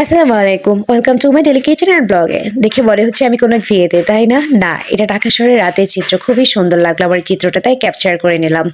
আসসালামু আলাইকুম। Welcome to my daily kitchen and ব্লগে দেখে মনে হচ্ছে আমি কোনো বিয়েতে, তাই না? না, এটা ঢাকা শহরের রাতের চিত্র। খুবই সুন্দর লাগল আমার চিত্রটা, তাই ক্যাপচার করে নিলাম।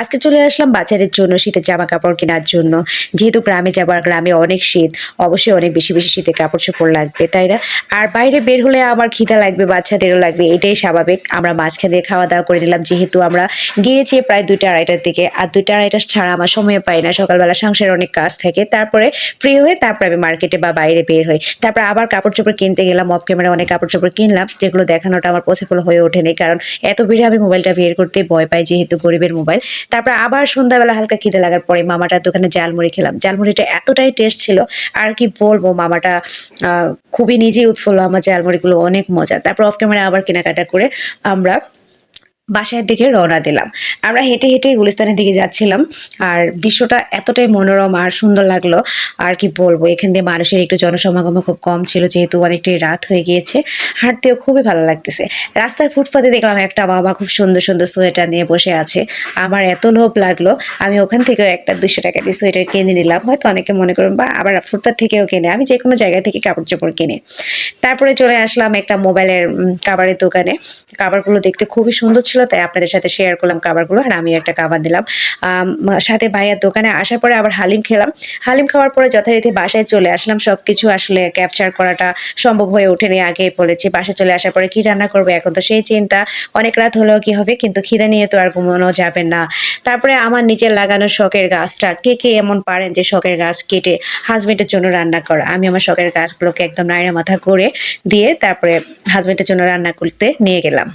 আজকে চলে আসলাম বাচ্চাদের জন্য শীতের জামা কাপড় কেনার জন্য। যেহেতু গ্রামে যাবার গ্রামে অনেক শীত, অবশ্যই অনেক বেশি বেশি শীতের কাপড় চোপড় লাগবে, তাই না? আর বাইরে বের হলে আমার খিদা লাগবে, বাচ্চাদেরও লাগবে, এটাই স্বাভাবিক। আমরা মাঝখান দিয়ে খাওয়া দাওয়া করে নিলাম, যেহেতু আমরা গিয়েছি প্রায় দুইটা আড়াইটার দিকে। আর দুইটা আড়াইটা ছাড়া আমার সময় পাই না, সকালবেলা সংসারের অনেক কাজ থাকে। তারপরে ফ্রি হয়ে তারপরে আমি মার্কেটে বা বাইরে বের হই। তারপর আবার কাপড় চোপড় কিনতে গেলাম অফ ক্যামেরা অনেক কাপড় চোপড় কিনলাম, যেগুলো দেখানোটা আমার পসিবল হয়ে ওঠেনি, কারণ এত ভিড়ে আমি মোবাইলটা বের করতে ভয় পাই, যেহেতু গরিবের মোবাইল তারপর আবার সন্ধ্যাবেলা হালকা খিদে লাগার পরে মামাটার দোকানে জালমুড়ি খেলাম। জালমুড়িটা এতটাই টেস্ট ছিল, আর কি বলব, মামাটা খুবই নিজেই উৎফুল্ল, আমার জালমুড়িগুলো অনেক মজা তারপর অফ ক্যামেরা আবার কেনাকাটা করে আমরা বাসার দিকে রওনা দিলাম। আমরা হেঁটে হেঁটে গুলিস্তানের দিকে যাচ্ছিলাম আর দৃশ্যটা এতটাই মনোরম আর সুন্দর লাগল। আর কি বলব, এখান দিয়ে মানুষের একটু জনসমাগম খুব কম ছিল, যেহেতু অনেকটাই রাত হয়ে গিয়েছে। হাঁটতেও খুবই ভালো লাগতেছে। রাস্তার ফুটপাতে দেখলাম একটা বাবা খুব সুন্দর সুন্দর সোয়েটার নিয়ে বসে আছে। আমার এত লোভ লাগল, আমি ওখান থেকেও একটা দুশো টাকা দিয়ে সোয়েটার কিনে নিলাম। হয়তো অনেকে মনে করুন বা আবার ফুটপাত থেকেও কেনে, আমি যে কোনো জায়গা থেকে কাপড় চোপড় কিনি। তারপরে চলে আসলাম একটা মোবাইলের কাভারের দোকানে। কাভারগুলো দেখতে খুবই সুন্দর ছিল। তাই আপনাদের সাথে শেয়ার করলাম কাভারগুলো আর আমি একটা কাভার দিলাম। সাথে ভাইয়ার দোকানে আসার পরে আবার হালিম খেলাম। হালিম খাওয়ার পরে যথারীতি বাসায় চলে আসলাম। সব কিছু আসলে ক্যাপচার করাটা সম্ভব হয়ে ওঠেনি আগে বলেছি। বাসায় চলে আসার পরে কি রান্না করব, এখন তো সেই চিন্তা। অনেক রাত হলেও কি হবে? কিন্তু খিদে নিয়ে তো আর ঘুমানো যাবে না। তারপরে আমার নিচে লাগানো শখের গাছটা, কে কে এমন পারেন যে শখের গাছ কেটে হাজবেন্ডের জন্য রান্না করা? আমি আমার শখের গাছগুলোকে একদম নাইড়া মাথা করে দিয়ে তারপরে হাজবেন্ডের জন্য রান্না করতে নিয়ে গেলাম।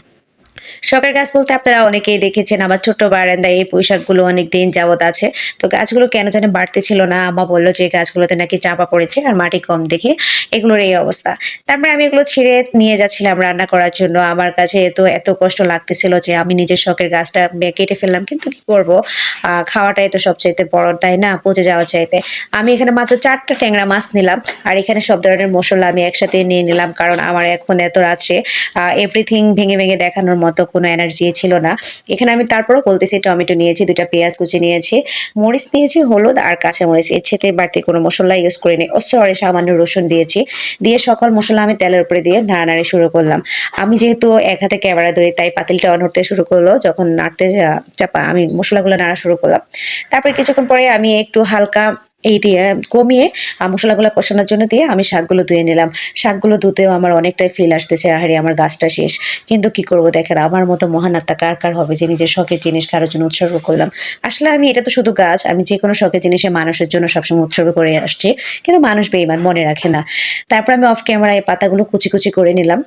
শখের গাছ বলতে আপনারা অনেকেই দেখেছেন, আমার ছোট্ট বারান্দায় এই পোশাকগুলো অনেক দিন যাবত আছে। তো গাছগুলো কেন জানি বাড়তে ছিল না আমা বলল যে গাছগুলোতে নাকি চাপা পড়েছে আর মাটি কম দেখে এগুলোর এই অবস্থা। তারপরে আমি এগুলো ছিঁড়ে নিয়ে যাচ্ছিলাম রান্না করার জন্য। আমার কাছে তো এত কষ্ট লাগতেছিল যে আমি নিজের শখের গাছটা কেটে ফেললাম, কিন্তু কি করব? খাওয়াটাই তো সবচাইতে বড়, তাই না? পচে যাওয়া চাইতে। আমি এখানে মাত্র চারটা ট্যাংরা মাছ নিলাম আর এখানে সব ধরনের মশলা আমি একসাথে নিয়ে নিলাম, কারণ আমার এখন এত রাত্রে এভরিথিং ভেঙে ভেঙে দেখানোর মতো কোনো এনার্জি ছিল না। এখানে আমি তারপরও বলতেছি, টমেটো নিয়েছি দুটা পেঁয়াজ কুচি নিয়েছি, মরিচ নিয়েছি, হলুদ আর কাঁচা মরিচ। সাথে বাড়তি কোনো মশলা ইউজ করিনি। ও সরি সামান্য রসুন দিয়েছি। দিয়ে সকল মশলা আমি তেলের উপরে দিয়ে নাড়ানাড়ি শুরু করলাম। আমি যেহেতু এক হাতে ক্যামেরা ধরি তাই পাতিলটা অন হতে শুরু করল, যখন নাড়তে চাপা, আমি মশলাগুলো নাড়া শুরু করলাম। তারপরে কিছুক্ষণ পরে আমি একটু হালকা এই দিয়ে কমিয়ে মশলাগুলো কষানোর জন্য দিয়ে আমি শাকগুলো ধুয়ে নিলাম। শাকগুলো ধুতেও আমার অনেকটাই ফিল আসতেছে, আহারে আমার গাছটা শেষ। কিন্তু কি করব দেখেন, আমার মতো মহান আত্মা কার কার হবে যে নিজের শখের জিনিস কারোর জন্য উৎসর্গ করলাম? আসলে আমি, এটা তো শুধু গাছ, আমি যে কোনো শখের জিনিসে মানুষের জন্য সবসময় উৎসর্গ করে আসছি। কিন্তু মানুষ বেইমান মনে রাখে না। তারপর আমি অফ ক্যামেরায় পাতাগুলো কুচি কুচি করে নিলাম।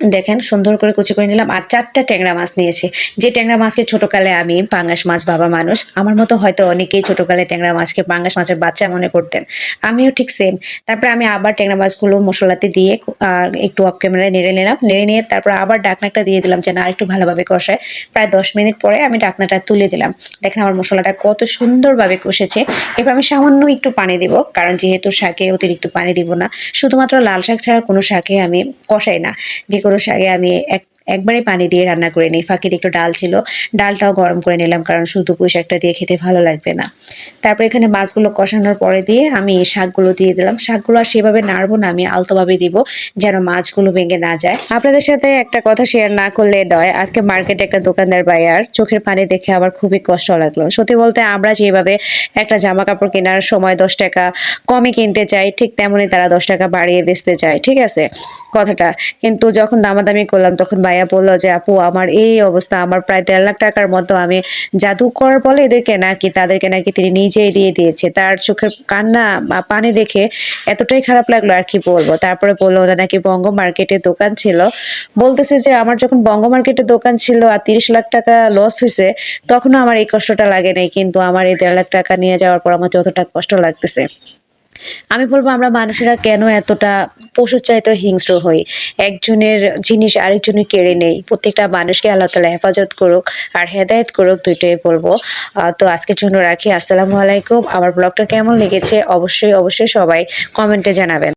দেখেন, সুন্দর করে কুচি করে নিলাম। আর চারটা ট্যাংরা মাছ নিয়েছি। যে ট্যাংরা মাছকে ছোটকালে আমি পাঙ্গাস মাছ বাবা মানুষ, আমার মতো হয়তো অনেকেই ছোটকালে ট্যাংরা মাছকে পাঙ্গাস মাছের বাচ্চা মনে করতেন। আমিও ঠিক সেম তারপরে আমি আবার ট্যাংরা মাছগুলো মশলাতে দিয়ে আর একটু অফ ক্যামেরায় নেড়ে নিলাম। নেড়ে নিয়ে তারপর আবার ডাকনাটা দিয়ে দিলাম যেন আর একটু ভালোভাবে কষায়। প্রায় দশ মিনিট পরে আমি ডাকনাটা তুলে দিলাম। দেখেন আমার মশলাটা কত সুন্দরভাবে কষেছে। এবার আমি সামান্য একটু পানি দিব, কারণ যেহেতু শাকে অতিরিক্ত পানি দিব না। শুধুমাত্র লাল শাক ছাড়া কোনো শাকে আমি কষাই না। যে কোনো আগে আমি এক একবারে পানি দিয়ে রান্না করে নিই। ফাঁকিতে একটু ডাল ছিল, ডালটাও গরম করে নিলাম কারণ শুধু পুঁই শাকটা দিয়ে খেতে ভালো লাগবে না। তারপর এখানে মাছগুলো কষানোর পরে দিয়ে আমি শাকগুলো দিয়ে দিলাম। শাকগুলো আর সেভাবে নাড়বো না, আমি আলতোভাবে দিব যেন মাছগুলো ভেঙে না যায়। আপনাদের সাথে একটা কথা শেয়ার না করলে নয়, আজকে মার্কেটে একটা দোকানদার বাইয়ার চোখের পানি দেখে আমার খুবই কষ্ট লাগল। সত্যি বলতে আমরা যেভাবে একটা জামা কাপড় কেনার সময় দশ টাকা কমে কিনতে চাই, ঠিক তেমনই তারা দশ টাকা বাড়িয়ে বেচতে চায়, ঠিক আছে কথাটা? কিন্তু যখন দামাদামি করলাম, তখন ভাইয়া বলল যে, আপু, আমার এই অবস্থা, আমার প্রায় দেড় লাখ টাকার মতো আমি জাদুকর বলে এদেরকে নাকি, তাদেরকে নাকি তিনি নিজেই দিয়ে দিয়েছে। তার চোখের কান্না বা পানি দেখে এতটাই খারাপ লাগল, আর কি বলব? তারপরে বলল ওরা নাকি বঙ্গ মার্কেটে দোকান ছিল। বলতেছে যে, আমার যখন বঙ্গ মার্কেটে দোকান ছিল আর তিরিশ লাখ টাকা লস হয়েছে, তখনও আমার এই কষ্টটা লাগে নাই, কিন্তু আমার এই দেড় লাখ টাকা নিয়ে যাওয়ার পর আমার যতটা কষ্ট লাগতেছে। আমি বলব আমরা মানুষেরা কেন এতটা পশুর চাইতে হিংস্র হই? একজনের জিনিস আরেকজনের কেড়ে নেই। প্রত্যেকটা মানুষকে আল্লাহ তালা হেফাজত করুক আর হেদায়ত করুক দুইটাই বলব। তো আজকের জন্য রাখি। আসসালামু আলাইকুম। আমার ব্লগটা কেমন লেগেছে অবশ্যই অবশ্যই সবাই কমেন্টে জানাবেন।